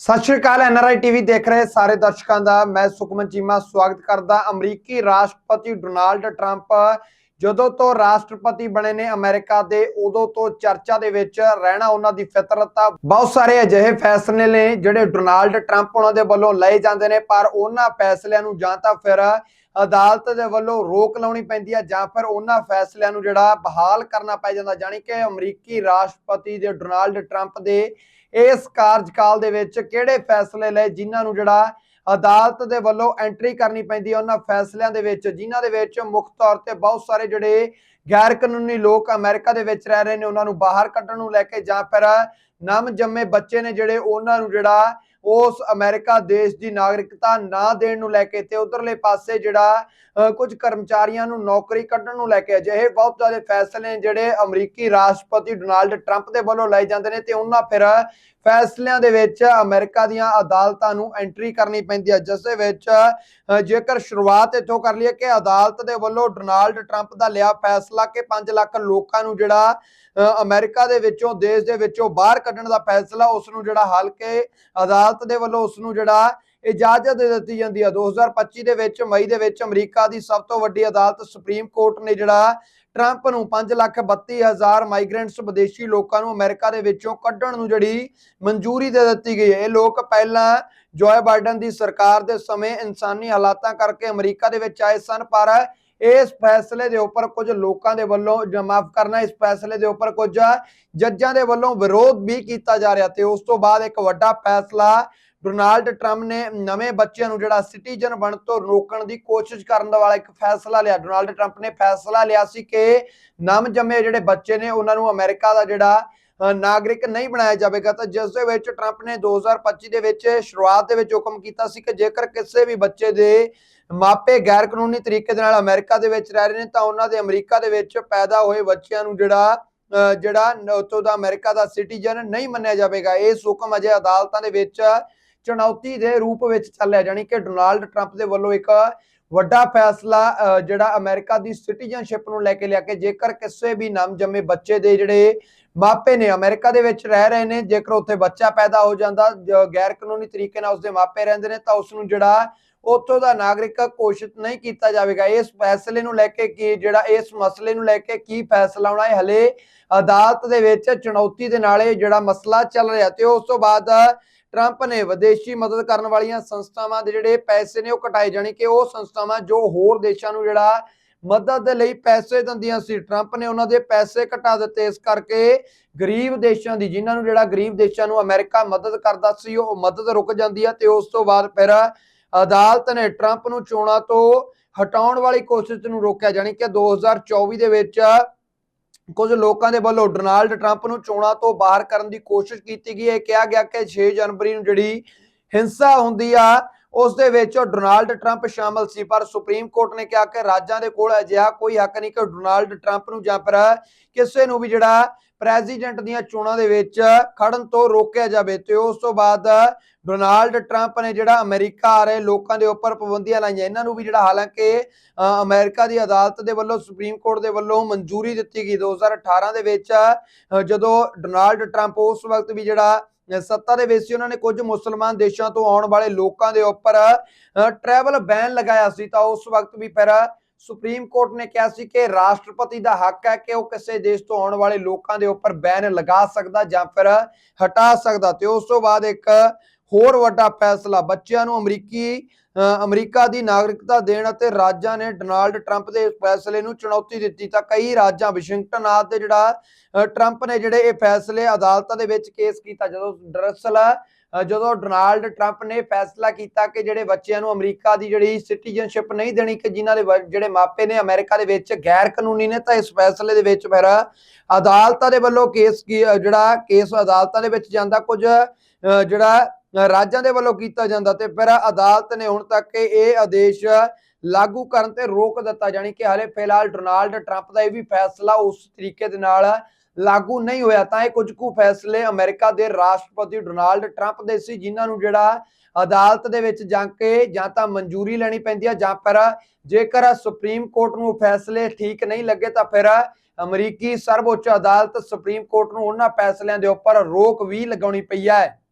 ਸਤਿ ਸ਼੍ਰੀ ਅਕਾਲ NRI TV ਦੇਖ ਰਹੇ ਸਾਰੇ ਦਰਸ਼ਕਾਂ ਦਾ। ਮੈਂ ਸੁਖਮਨ ਚੀਮਾ, ਸਵਾਗਤ ਕਰਦਾ ਅਮਰੀਕੀ ਰਾਸ਼ਟਰਪਤੀ ਡੋਨਾਲਡ ਟਰੰਪ। ਜਦੋਂ ਤੋਂ ਰਾਸ਼ਟਰਪਤੀ ਬਣੇ ਨੇ ਅਮਰੀਕਾ ਦੇ, ਉਦੋਂ ਤੋਂ ਚਰਚਾ ਦੇ ਵਿੱਚ ਰਹਿਣਾ ਉਹਨਾਂ ਦੀ ਫਿਤਰਤ ਆ ਬਹੁਤ ਸਾਰੇ ਅਜਿਹੇ ਫੈਸਲੇ ਨੇ ਜਿਹੜੇ ਡੋਨਾਲਡ ਟਰੰਪ ਉਹਨਾਂ ਦੇ ਵੱਲੋਂ ਲਏ ਜਾਂਦੇ ਨੇ, ਪਰ ਉਹਨਾਂ ਫੈਸਲਿਆਂ ਨੂੰ ਜਾਂ ਤਾਂ ਫਿਰ ਅਦਾਲਤ ਦੇ ਵੱਲੋਂ ਰੋਕ ਲਾਉਣੀ ਪੈਂਦੀ ਆ, ਜਾਂ ਫਿਰ ਉਹਨਾਂ ਫੈਸਲਿਆਂ ਨੂੰ ਜਿਹੜਾ ਬਹਾਲ ਕਰਨਾ ਪੈ ਜਾਂਦਾ, ਜਾਣੀ ਕਿ ਅਮਰੀਕੀ ਰਾਸ਼ਟਰਪਤੀ ਦੇ ਡੋਨਾਲਡ ਟਰੰਪ ਦੇ ਇਸ ਕਾਰਜਕਾਲ ਦੇ ਵਿੱਚ ਕਿਹੜੇ ਫੈਸਲੇ ਲਏ ਜਿਨ੍ਹਾਂ ਨੂੰ ਜਿਹੜਾ ਅਦਾਲਤ ਦੇ ਵੱਲੋਂ ਐਂਟਰੀ ਕਰਨੀ ਪੈਂਦੀ ਹੈ ਉਹਨਾਂ ਫੈਸਲਿਆਂ ਦੇ ਵਿੱਚ, ਜਿਨ੍ਹਾਂ ਦੇ ਵਿੱਚ ਮੁੱਖ ਤੌਰ ਤੇ ਬਹੁਤ ਸਾਰੇ ਜਿਹੜੇ ਗੈਰ ਕਾਨੂੰਨੀ ਲੋਕ ਅਮਰੀਕਾ ਦੇ ਵਿੱਚ ਰਹਿ ਰਹੇ ਨੇ, ਉਹਨਾਂ ਨੂੰ ਬਾਹਰ ਕੱਢਣ ਨੂੰ ਲੈ ਕੇ ਜਾਂ ਫਿਰ ਨਮ ਜੰਮੇ ਬੱਚੇ ਨੇ ਜਿਹੜੇ ਉਹਨਾਂ ਨੂੰ ਜਿਹੜਾ ਉਸ ਅਮਰੀਕਾ ਦੇਸ਼ ਦੀ ਨਾਗਰਿਕਤਾ ਨਾ ਦੇਣ ਨੂੰ ਲੈ ਕੇ ਤੇ ਉਧਰਲੇ ਪਾਸੇ ਜਿਹੜਾ ਅ, ਕੁਝ ਕਰਮਚਾਰੀਆਂ ਨੂੰ ਨੌਕਰੀ ਕੱਢਣ ਨੂੰ ਲੈ ਕੇ ਅਜਿਹੇ ਬਹੁਤ ਜ਼ਿਆਦਾ ਫੈਸਲੇ ਜਿਹੜੇ ਅਮਰੀਕੀ ਰਾਸ਼ਟਰਪਤੀ ਡੋਨਾਲਡ ਟਰੰਪ ਦੇ ਵੱਲੋਂ ਲਏ ਜਾਂਦੇ ਨੇ ਤੇ ਉਹਨਾਂ ਫਿਰ ਫੈਸਲਿਆਂ ਦੇ ਵਿੱਚ ਅਮਰੀਕਾ ਦੀਆਂ ਅਦਾਲਤਾਂ ਨੂੰ ਐਂਟਰੀ ਕਰਨੀ ਪੈਂਦੀ ਹੈ ਜਿਸ ਦੇ ਵਿੱਚ ਜੇਕਰ ਸ਼ੁਰੂਆਤ ਇੱਥੋਂ ਕਰ ਲਈਏ ਕਿ ਅਦਾਲਤ ਦੇ ਵੱਲੋਂ ਡੋਨਾਲਡ ਟਰੰਪ ਦਾ ਲਿਆ ਫੈਸਲਾ ਕਿ 5 ਲੱਖ ਲੋਕਾਂ ਨੂੰ ਜਿਹੜਾ ਅ, ਅਮਰੀਕਾ ਦੇ ਵਿੱਚੋਂ ਦੇਸ਼ ਦੇ ਵਿੱਚੋਂ ਬਾਹਰ ਕੱਢਣ ਦਾ ਫੈਸਲਾ ਉਸ ਨੂੰ ਜਿਹੜਾ ਹਲਕੇ ਅਦਾਲਤ ਦੇ ਵੱਲੋਂ ਉਸ ਨੂੰ ਜਿਹੜਾ ਇਜਾਜ਼ਤ ਦੇ ਦਿੱਤੀ ਜਾਂਦੀ ਹੈ। 2025 ਦੇ ਵਿੱਚ ਮਈ ਦੇ ਵਿੱਚ ਅਮਰੀਕਾ ਦੀ ਸਭ ਤੋਂ ਵੱਡੀ ਅਦਾਲਤ ਸੁਪਰੀਮ ਕੋਰਟ ਨੇ ਜਿਹੜਾ ਟਰੰਪ ਨੂੰ 5 ਲੱਖ 32 ਹਜ਼ਾਰ ਮਾਈਗ੍ਰੈਂਟਸ ਵਿਦੇਸ਼ੀ ਲੋਕਾਂ ਨੂੰ ਅਮਰੀਕਾ ਦੇ ਵਿੱਚੋਂ ਕੱਢਣ ਨੂੰ ਜਿਹੜੀ ਮਨਜ਼ੂਰੀ ਦੇ ਦਿੱਤੀ ਗਈ ਹੈ। ਇਹ ਲੋਕ ਪਹਿਲਾਂ ਜੋਏ ਬਾਈਡਨ ਦੀ ਸਰਕਾਰ ਦੇ ਸਮੇਂ ਇਨਸਾਨੀ ਹਾਲਾਤਾਂ ਕਰਕੇ ਅਮਰੀਕਾ ਦੇ ਵਿੱਚ ਆਏ ਸਨ, ਪਰ ਇਸ ਫੈਸਲੇ ਦੇ ਉੱਪਰ ਕੁਝ ਲੋਕਾਂ ਦੇ ਵੱਲੋਂ ਮਾਫ ਕਰਨਾ, ਇਸ ਫੈਸਲੇ ਦੇ ਉੱਪਰ ਕੁਝ ਜੱਜਾਂ ਦੇ ਵੱਲੋਂ ਵਿਰੋਧ ਵੀ ਕੀਤਾ ਜਾ ਰਿਹਾ ਤੇ ਉਸ ਤੋਂ ਬਾਅਦ ਇੱਕ ਵੱਡਾ ਫੈਸਲਾ ਡੋਨਾਲਡ ਟਰੰਪ ਨੇ ਨਵੇਂ ਬੱਚਿਆਂ ਨੂੰ ਜਿਹੜਾ ਸਿਟੀਜ਼ਨ ਬਣ ਤੋਂ ਰੋਕਣ ਦੀ ਕੋਸ਼ਿਸ਼ ਕਰਨ ਦਾ ਵਾਲਾ ਇੱਕ ਫੈਸਲਾ ਲਿਆ। ਡੋਨਾਲਡ ਟਰੰਪ ਨੇ ਫੈਸਲਾ ਲਿਆ ਸੀ ਕਿ ਨਮ ਜੰਮੇ ਜਿਹੜੇ ਬੱਚੇ ਨੇ ਉਹਨਾਂ ਨੂੰ ਅਮਰੀਕਾ ਦਾ ਜਿਹੜਾ ਨਾਗਰਿਕ ਨਹੀਂ ਬਣਾਇਆ ਜਾਵੇਗਾ। ਤਾਂ ਜਿਸ ਦੇ ਵਿੱਚ ਟਰੰਪ ਨੇ 2025 ਦੇ ਵਿੱਚ ਸ਼ੁਰੂਆਤ ਦੇ ਵਿੱਚ ਹੁਕਮ ਕੀਤਾ ਸੀ ਕਿ ਜੇਕਰ ਕਿਸੇ ਵੀ ਬੱਚੇ ਦੇ ਮਾਪੇ ਗੈਰ ਕਾਨੂੰਨੀ ਤਰੀਕੇ ਦੇ ਨਾਲ ਅਮਰੀਕਾ ਦੇ ਵਿੱਚ ਰਹਿ ਰਹੇ ਨੇ ਤਾਂ ਉਹਨਾਂ ਦੇ ਅਮਰੀਕਾ ਦੇ ਵਿੱਚ ਪੈਦਾ ਹੋਏ ਬੱਚਿਆਂ ਨੂੰ ਜਿਹੜਾ ਅ, ਜਿਹੜਾ ਨ- ਉੱਥੋਂ ਦਾ ਅਮਰੀਕਾ ਦਾ ਸਿਟੀਜ਼ਨ ਨਹੀਂ ਮੰਨਿਆ ਜਾਵੇਗਾ। ਇਹ ਹੁਕਮ ਅਜੇ ਅਦਾਲਤਾਂ ਦੇ ਵਿੱਚ ਚੁਣੌਤੀ ਦੇ ਰੂਪ ਵਿੱਚ ਚੱਲਿਆ, ਜਾਣੀ ਕਿ ਡੋਨਾਲਡ ਟਰੰਪ ਦੇ ਵੱਲੋਂ ਇੱਕ ਵੱਡਾ ਫੈਸਲਾ ਜਿਹੜਾ ਅਮਰੀਕਾ ਦੀ ਸਿਟੀਜ਼ਨਸ਼ਿਪ ਨੂੰ ਲੈ ਕੇ ਲਿਆ ਕਿ ਜੇਕਰ ਕਿਸੇ ਵੀ ਜੰਮੇ ਬੱਚੇ ਦੇ ਜਿਹੜੇ ਮਾਪੇ ਨੇ, ਅਮਰੀਕਾ ਦੇ ਵਿੱਚ ਰਹਿ ਰਹੇ ਨੇ, ਜੇਕਰ ਉੱਥੇ ਬੱਚਾ ਪੈਦਾ ਹੋ ਜਾਂਦਾ ਗੈਰ ਕਾਨੂੰਨੀ ਤਰੀਕੇ ਨਾਲ ਉਸਦੇ ਮਾਪੇ ਰਹਿੰਦੇ ਨੇ, ਤਾਂ ਉਸ ਨੂੰ ਜਿਹੜਾ ਉੱਥੋਂ ਦਾ ਨਾਗਰਿਕ ਘੋਸ਼ਿਤ ਨਹੀਂ ਕੀਤਾ ਜਾਵੇਗਾ। ਇਸ ਫੈਸਲੇ ਨੂੰ ਲੈ ਕੇ ਕੀ, ਜਿਹੜਾ ਇਸ ਮਸਲੇ ਨੂੰ ਲੈ ਕੇ ਕੀ ਫੈਸਲਾ ਆਉਣਾ ਹੈ ਹਲੇ ਅਦਾਲਤ ਦੇ ਵਿੱਚ ਚੁਣੌਤੀ ਦੇ ਨਾਲ ਇਹ ਜਿਹੜਾ ਮਸਲਾ ਚੱਲ ਰਿਹਾ ਤੇ ਉਸ ਤੋਂ ਬਾਅਦ ਟਰੰਪ ਨੇ ਵਿਦੇਸ਼ੀ ਮਦਦ ਕਰਨ ਵਾਲੀਆਂ ਸੰਸਥਾਵਾਂ ਦੇ ਜਿਹੜੇ ਪੈਸੇ ਨੇ ਉਹ ਘਟਾਏ ਜਾਣੀ ਕਿ ਉਹ ਸੰਸਥਾਵਾਂ ਜੋ ਹੋਰ ਦੇਸ਼ਾਂ ਨੂੰ ਜਿਹੜਾ ਮਦਦ ਦੇ ਲਈ ਪੈਸੇ ਦਿੰਦੀਆਂ ਸੀ, ਟਰੰਪ ਨੇ ਉਹਨਾਂ ਦੇ ਪੈਸੇ ਘਟਾ ਦਿੱਤੇ। ਇਸ ਕਰਕੇ ਗਰੀਬ ਦੇਸ਼ਾਂ ਦੀ, ਜਿਨ੍ਹਾਂ ਨੂੰ ਜਿਹੜਾ ਗਰੀਬ ਦੇਸ਼ਾਂ ਨੂੰ ਅਮਰੀਕਾ ਮਦਦ ਕਰਦਾ ਸੀ, ਉਹ ਮਦਦ ਰੁਕ ਜਾਂਦੀ ਹੈ ਤੇ ਉਸ ਤੋਂ ਬਾਅਦ ਫਿਰ ਅਦਾਲਤ ਨੇ ਟਰੰਪ ਨੂੰ ਚੋਣਾਂ ਤੋਂ ਹਟਾਉਣ ਵਾਲੀ ਕੋਸ਼ਿਸ਼ ਨੂੰ ਰੋਕਿਆ, ਜਾਣੀ ਕਿ 2024 ਦੇ ਵਿੱਚ ਕੁਝ ਲੋਕਾਂ ਦੇ ਵੱਲੋਂ ਡੋਨਾਲਡ ਟਰੰਪ ਨੂੰ ਚੋਣਾਂ ਤੋਂ ਬਾਹਰ ਕਰਨ ਦੀ ਕੋਸ਼ਿਸ਼ ਕੀਤੀ ਗਈ ਹੈ। ਕਿਹਾ ਗਿਆ ਕਿ 6 ਜਨਵਰੀ ਨੂੰ ਜਿਹੜੀ ਹਿੰਸਾ ਹੁੰਦੀ ਆ ਉਸ ਦੇ ਵਿੱਚ ਡੋਨਾਲਡ ਟਰੰਪ ਸ਼ਾਮਲ ਸੀ ਪਰ ਸੁਪਰੀਮ ਕੋਰਟ ਨੇ ਕਿਹਾ ਕਿ ਰਾਜਾਂ ਦੇ ਕੋਲ ਅਜਿਹਾ ਕੋਈ ਹੱਕ ਨਹੀਂ ਕਿ ਡੋਨਾਲਡ ਟਰੰਪ ਨੂੰ ਜਾਂ ਫਿਰ ਕਿਸੇ ਨੂੰ ਵੀ ਜਿਹੜਾ ਪ੍ਰੈਜ਼ੀਡੈਂਟ ਦੀਆਂ ਚੋਣਾਂ ਦੇ ਵਿੱਚ ਖੜਨ ਤੋਂ ਰੋਕਿਆ ਜਾਵੇ। ਤੇ ਉਸ ਤੋਂ ਬਾਅਦ ਡੋਨਾਲਡ ਟਰੰਪ ਨੇ ਜਿਹੜਾ ਅਮਰੀਕਾ ਆ ਰਹੇ ਲੋਕਾਂ ਦੇ ਉੱਪਰ ਪਾਬੰਦੀਆਂ ਲਾਈਆਂ। ਇਹਨਾਂ ਨੂੰ ਵੀ ਜਿਹੜਾ ਹਾਲਾਂਕਿ ਅ, ਅਮਰੀਕਾ ਦੀ ਅਦਾਲਤ ਦੇ ਵੱਲੋਂ ਸੁਪਰੀਮ ਕੋਰਟ ਦੇ ਵੱਲੋਂ ਮਨਜ਼ੂਰੀ ਦਿੱਤੀ ਗਈ। 2018 ਦੇ ਵਿੱਚ ਜਦੋਂ ਡੋਨਾਲਡ ਟਰੰਪ ਉਸ ਵਕਤ ਵੀ ਜਿਹੜਾ ਸੱਤਾ ਦੇ ਵਿੱਚ ਸੀ, ਉਹਨਾਂ ਨੇ ਕੁਝ ਮੁਸਲਮਾਨ ਦੇਸ਼ਾਂ ਤੋਂ ਆਉਣ ਵਾਲੇ ਲੋਕਾਂ ਦੇ ਉੱਪਰ ਟਰੈਵਲ ਬੈਨ ਲਗਾਇਆ ਸੀ। ਤਾਂ ਉਸ ਵਕਤ ਵੀ ਫਿਰ ਸੁਪਰੀਮ ਕੋਰਟ ਨੇ ਕਿਹਾ ਸੀ ਕਿ ਰਾਸ਼ਟਰਪਤੀ ਦਾ ਹੱਕ ਹੈ ਕਿ ਉਹ ਕਿਸੇ ਦੇਸ਼ ਤੋਂ ਆਉਣ ਵਾਲੇ ਲੋਕਾਂ ਦੇ ਉੱਪਰ ਬੈਨ ਲਗਾ ਸਕਦਾ ਜਾਂ ਫਿਰ ਹਟਾ ਸਕਦਾ। ਤੇ ਉਸ ਤੋਂ ਬਾਅਦ ਇੱਕ ਹੋਰ ਵੱਡਾ ਫੈਸਲਾ। ਬੱਚਿਆਂ ਨੂੰ ਅਮਰੀਕੀ ਅ, ਅਮਰੀਕਾ ਦੀ ਨਾਗਰਿਕਤਾ ਦੇਣ ਅਤੇ ਰਾਜਾਂ ਨੇ ਡੋਨਾਲਡ ਟਰੰਪ ਦੇ ਫੈਸਲੇ ਨੂੰ ਚੁਣੌਤੀ ਦਿੱਤੀ ਤਾਂ ਕਈ ਰਾਜਾਂ ਵਾਸ਼ਿੰਗਟਨ ਆਦਿ ਤੇ ਜਿਹੜਾ ਟਰੰਪ ਨੇ ਜਿਹੜੇ ਇਹ ਫੈਸਲੇ ਅਦਾਲਤਾਂ ਦੇ ਵਿੱਚ ਕੇਸ ਕੀਤਾ ਜਦੋਂ ਦਰਅਸਲ ਜਦੋਂ ਡੋਨਾਲਡ ਟਰੰਪ ਨੇ ਫੈਸਲਾ ਕੀਤਾ ਕਿ ਜਿਹੜੇ ਬੱਚਿਆਂ ਨੂੰ ਅਮਰੀਕਾ ਦੀ ਜਿਹੜੀ ਸਿਟੀਜ਼ਨਸ਼ਿਪ ਨਹੀਂ ਦੇਣੀ ਕਿ ਜਿਨ੍ਹਾਂ ਦੇ ਜਿਹੜੇ ਮਾਪੇ ਨੇ ਅਮਰੀਕਾ ਦੇ ਵਿੱਚ ਗੈਰ ਕਾਨੂੰਨੀ ਨੇ ਤਾਂ ਇਸ ਫੈਸਲੇ ਦੇ ਵਿੱਚ ਫਿਰ ਅਦਾਲਤਾਂ ਦੇ ਵੱਲੋਂ ਕੇਸ ਕੀ ਜਿਹੜਾ ਕੇਸ ਅਦਾਲਤਾਂ ਦੇ ਵਿੱਚ ਜਾਂਦਾ ਕੁਝ ਅ, ਜਿਹੜਾ ਰਾਜਾਂ ਦੇ ਵੱਲੋਂ ਕੀਤਾ ਜਾਂਦਾ ਤੇ ਫਿਰ ਅਦਾਲਤ ਨੇ ਹੁਣ ਤੱਕ ਇਹ ਆਦੇਸ਼ ਲਾਗੂ ਕਰਨ ਤੇ ਰੋਕ ਦਿੱਤਾ, ਜਾਣੀ ਕਿ ਹਾਲੇ ਫਿਲਹਾਲ ਡੋਨਾਲਡ ਟਰੰਪ ਦਾ ਇਹ ਵੀ ਫੈਸਲਾ ਉਸ ਤਰੀਕੇ ਦੇ ਨਾਲ ਲਾਗੂ ਨਹੀਂ ਹੋਇਆ। ਤਾਂ ਇਹ ਕੁਝ ਕੁ ਫੈਸਲੇ ਅਮਰੀਕਾ ਦੇ ਰਾਸ਼ਟਰਪਤੀ ਡੋਨਾਲਡ ਟਰੰਪ ਦੇ ਸੀ, ਜਿਨ੍ਹਾਂ ਨੂੰ ਜਿਹੜਾ ਅਦਾਲਤ ਦੇ ਵਿੱਚ ਜਾ ਕੇ ਜਾਂ ਤਾਂ ਮਨਜ਼ੂਰੀ ਲੈਣੀ ਪੈਂਦੀ ਹੈ ਜਾਂ ਫਿਰ ਜੇਕਰ ਸੁਪਰੀਮ ਕੋਰਟ ਨੂੰ ਫੈਸਲੇ ਠੀਕ ਨਹੀਂ ਲੱਗੇ ਤਾਂ ਫਿਰ ਅਮਰੀਕੀ ਸਰਵਉੱਚ ਅਦਾਲਤ ਸੁਪਰੀਮ ਕੋਰਟ ਨੂੰ ਉਹਨਾਂ ਫੈਸਲਿਆਂ ਦੇ ਉੱਪਰ ਰੋਕ ਵੀ ਲਗਾਉਣੀ ਪਈ ਹੈ